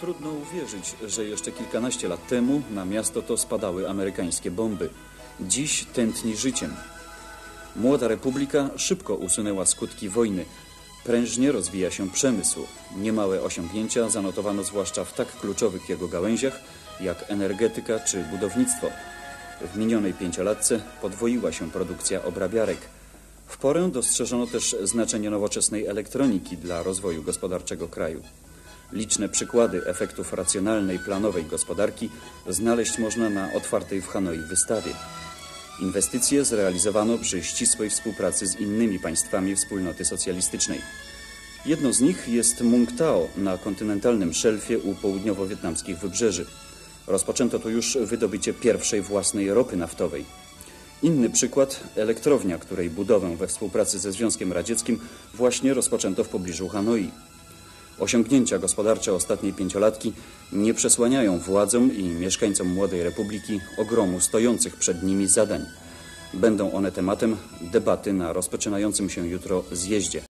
Trudno uwierzyć, że jeszcze kilkanaście lat temu na miasto to spadały amerykańskie bomby. Dziś tętni życiem. Młoda republika szybko usunęła skutki wojny. Prężnie rozwija się przemysł. Niemałe osiągnięcia zanotowano zwłaszcza w tak kluczowych jego gałęziach jak energetyka czy budownictwo. W minionej pięciolatce podwoiła się produkcja obrabiarek. W porę dostrzeżono też znaczenie nowoczesnej elektroniki dla rozwoju gospodarczego kraju. Liczne przykłady efektów racjonalnej, planowej gospodarki znaleźć można na otwartej w Hanoi wystawie. Inwestycje zrealizowano przy ścisłej współpracy z innymi państwami wspólnoty socjalistycznej. Jedno z nich jest Mungtao na kontynentalnym szelfie u południowo-wietnamskich wybrzeży. Rozpoczęto tu już wydobycie pierwszej własnej ropy naftowej. Inny przykład elektrownia, której budowę we współpracy ze Związkiem Radzieckim właśnie rozpoczęto w pobliżu Hanoi. Osiągnięcia gospodarcze ostatniej pięciolatki nie przesłaniają władzom i mieszkańcom Młodej Republiki ogromu stojących przed nimi zadań. Będą one tematem debaty na rozpoczynającym się jutro zjeździe.